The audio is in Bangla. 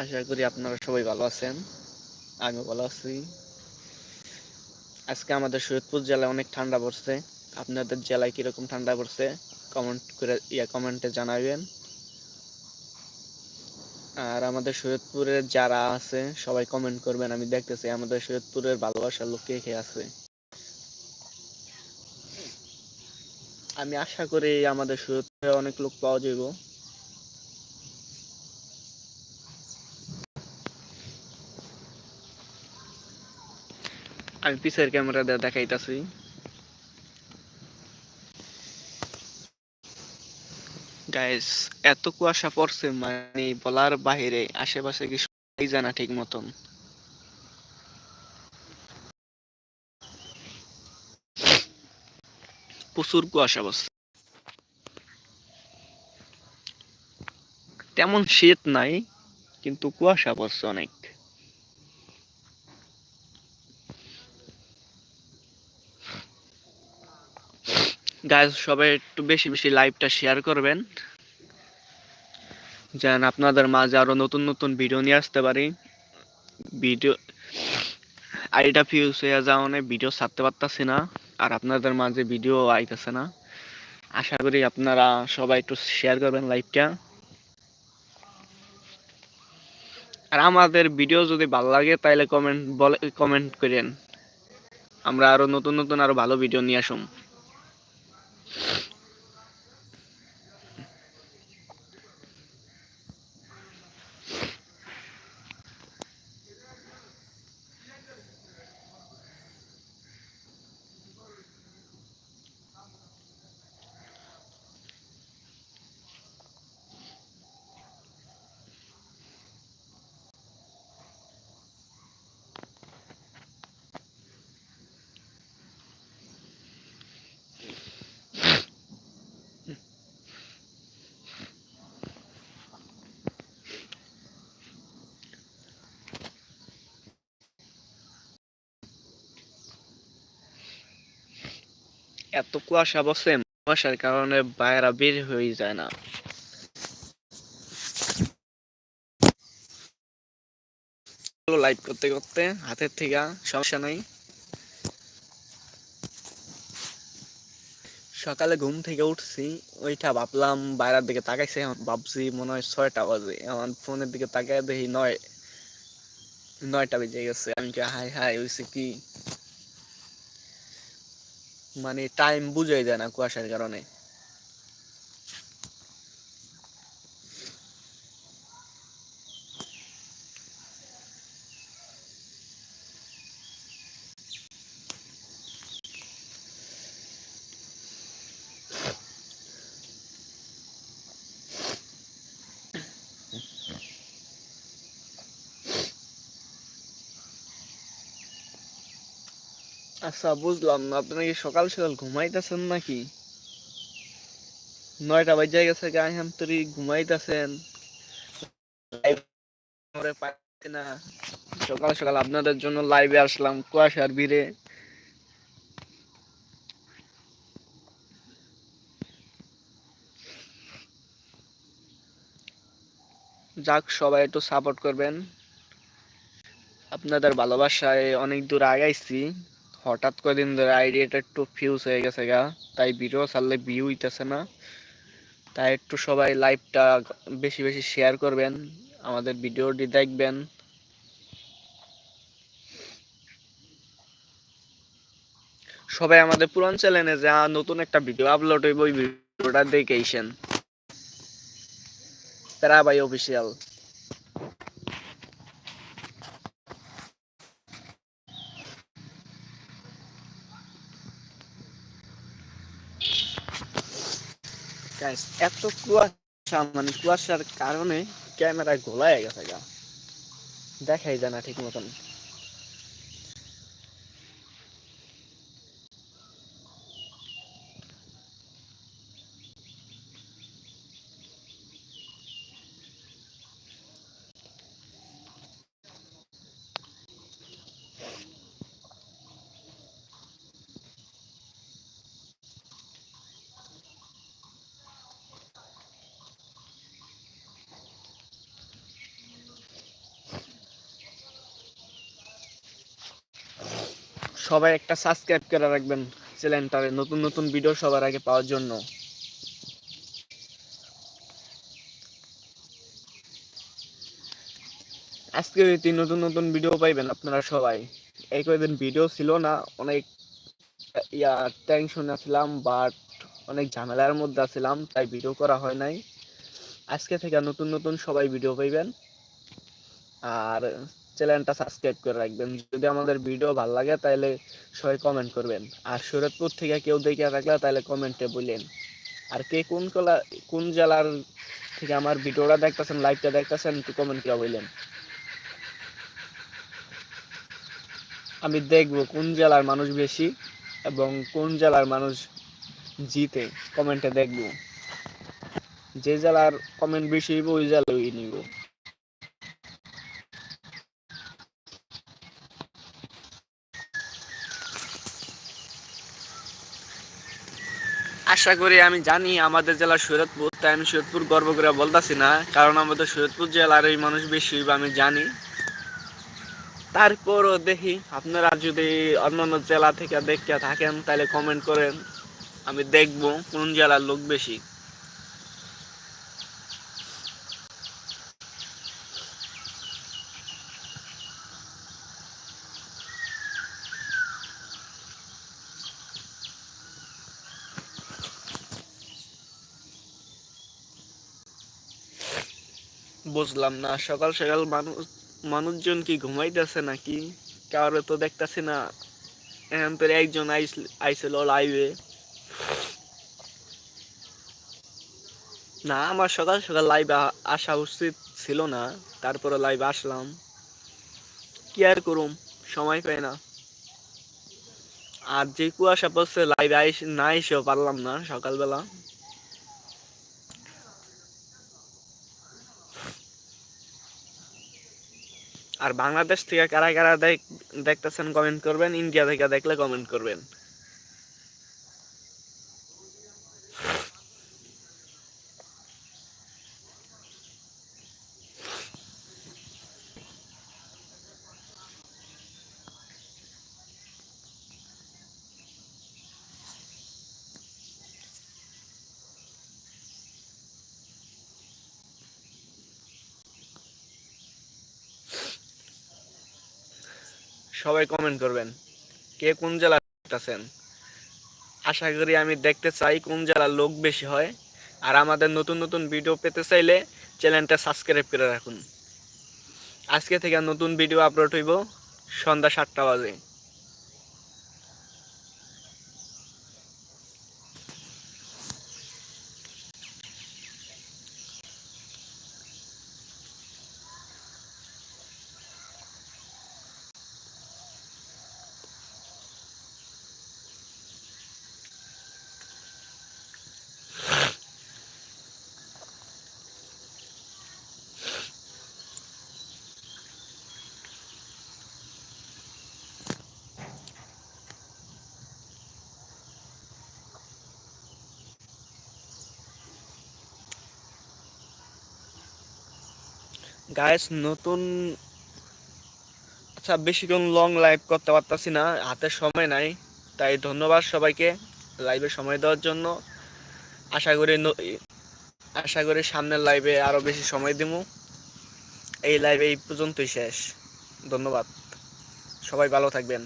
আশা করি আপনারা সবাই ভালো আছেন। আমিও ভালো আছি। আজকে আমাদের সৈয়দপুর জেলায় অনেক ঠান্ডা পড়ছে। আপনাদের জেলায় কীরকম ঠান্ডা পড়ছে? কমেন্ট করে, ইয়া কমেন্টে জানাবেন। আর আমাদের সৈয়দপুরের যারা আছে, সবাই কমেন্ট করবেন। আমি দেখতেছি আমাদের সৈয়দপুরের ভালোবাসার লোক কে কে আছে। আমি আশা করি আমাদের সৈয়দপুরে অনেক লোক পাওয়া যাইব। আমি পিছের ক্যামেরা দিয়ে দেখাইতাছি। গাইস এত কুয়াশা পড়ছে মানে বলার বাহিরে আশেপাশে কি জানা ঠিক মতন। প্রচুর কুয়াশা পড়ছে। তেমন শীত নাই, কিন্তু কুয়াশা পড়ছে অনেক। গাইজ সবাই একটু বেশি বেশি লাইভটা শেয়ার করবেন। যেন আপনাদের মাঝে আরও নতুন নতুন ভিডিও নিয়ে আসতে পারি। ভিডিও আইটা ফিউজ হয়ে যাওয়া ভিডিও ছাড়তে পারতাছি না, আর আপনাদের মাঝে ভিডিও আইতেছে না। আশা করি আপনারা সবাই একটু শেয়ার করবেন লাইভটা আর আমাদের ভিডিও যদি ভালো লাগে, তাহলে কমেন্ট বলে কমেন্ট করেন। আমরা আরও নতুন নতুন আরও ভালো ভিডিও নিয়ে আসুন Yeah. এত কুয়াশা বসে কুয়াশার কারণে বাইরা বের হয়ে যায় না। লাইভ করতে করতে হাতের থেকে সমস্যা নাই। সকালে ঘুম থেকে উঠছি, ওইটা ভাবলাম বাইরের দিকে তাকাইছে ভাবছি মনে হয় ছয়টা বাজে। আমার ফোনের দিকে তাকাই দেখি নয়, নয়টা বেজে গেছে। আমি হাই হাই হয়েছে কি? মানে টাইম বুঝাই যায় না কুয়াশার কারণে। আচ্ছা বুঝলাম না। আপনি কি সকাল সকাল ঘুমাইতেছেন নাকি? নয়টা বাজে গেছে গায়ে তরি, ঘুমাইতেছেন। না। সকাল সকাল আপনাদের জন্য লাইভে আসলাম, কুয়াশার ভিড়ে। যাক, সবাই একটু সাপোর্ট করবেন। আপনাদের ভালোবাসায় অনেক দূর আগাইছি। হঠাৎ কদিন ধরে আইডিয়াটা একটু ফিউজ হয়ে গেছে গা। তাই ভিডিও ছাড়লে ভিউ হইতেছে না। তাই একটু সবাই লাইভটা বেশি বেশি শেয়ার করবেন, আমাদের ভিডিওটি দেখবেন। সবাই আমাদের পুরান চ্যানেলে যা নতুন একটা ভিডিও আপলোড হইব, ওই ভিডিওটা দেখেছেন তারা ভাই অফিসিয়াল গাইস এত কুয়াশা মানে কুয়াশার কারণে ক্যামেরা গোলায় গেছে গা দেখাই যায় না ঠিক মতন। সবাই একটা সাবস্ক্রাইব করে রাখবেন চ্যানেলটারে, নতুন নতুন ভিডিও সবার আগে পাওয়ার জন্য। আজকে তিন নতুন নতুন ভিডিও পাইবেন আপনারা সবাই, এই কয়েকদিন ভিডিও ছিল না, অনেক, ইয়া টেনশনে ছিলাম বাট অনেক ঝামেলার মধ্যে ছিলাম, তাই ভিডিও করা হয় নাই। আজকে থেকে নতুন নতুন সবাই ভিডিও পাইবেন। আর চ্যানেলটা সাবস্ক্রাইব করে রাখবেন। যদি আমাদের ভিডিও ভালো লাগে তাহলে সবাই কমেন্ট করবেন। আর সুরতপুর থেকে কেউ দেখে থাকলে তাহলে কমেন্টে বললেন আর কে কোন কলা, কোন জেলার থেকে আমার ভিডিওটা দেখতেছেন লাইভটা দেখতেছেন, একটু কমেন্ট করে বললেন আমি দেখব কোন জেলার মানুষ বেশি এবং কোন জেলার মানুষ জিতে কমেন্টে দেখব। যে জেলার কমেন্ট বেশি হইব, ওই জেলায় নিব। আশা করি আমি জানি আমাদের জেলা সৈয়দপুর, তাই আমি সৈয়দপুর গর্ব করে বলতেছি না, কারণ আমাদের সৈয়দপুর জেলার এই মানুষ বেশি আমি জানি। তারপরও দেখি, আপনারা যদি অন্যান্য জেলা থেকে দেখতে থাকেন, তাহলে কমেন্ট করেন, আমি দেখব কোন জেলার লোক বেশি। বুঝলাম না, সকাল সকাল মানুষ, মানুষজন কি ঘুমাইতেছে নাকি? কারও তো দেখতেছি না এখন তোর একজন আইছিল লাইভে না, আমার সকাল সকাল লাইভে আসা উচিত ছিল না, তারপরে লাইভে আসলাম। কি আর করুম, সময় পাই না। আর যে কুয়াশা পড়ছে লাইভে আইস, না এসেও পারলাম না সকালবেলা। আর বাংলাদেশ থেকে কারা কারা দেখতেছেন কমেন্ট করবেন ইন্ডিয়া থেকে দেখলে কমেন্ট করবেন। সবাই কমেন্ট করবেন, কে কোন জেলা আছেন? আশা করি আমি দেখতে চাই কোন জেলার লোক বেশি হয়, আর আমাদের নতুন নতুন ভিডিও পেতে চাইলে চ্যানেলটা সাবস্ক্রাইব করে রাখুন। আজকে থেকে নতুন ভিডিও আপলোড হইব সন্ধ্যা সাতটা বাজে। গাইস নতুন আচ্ছা বেশিক্ষণ লং লাইভ করতে পারতাছি না, হাতে সময় নাই, তাই ধন্যবাদ সবাইকে লাইভে সময় দেওয়ার জন্য। আশা করি আশা করি সামনের লাইভে আরও বেশি সময় দিব এই লাইভে এই পর্যন্তই শেষ। ধন্যবাদ। সবাই ভালো থাকবেন।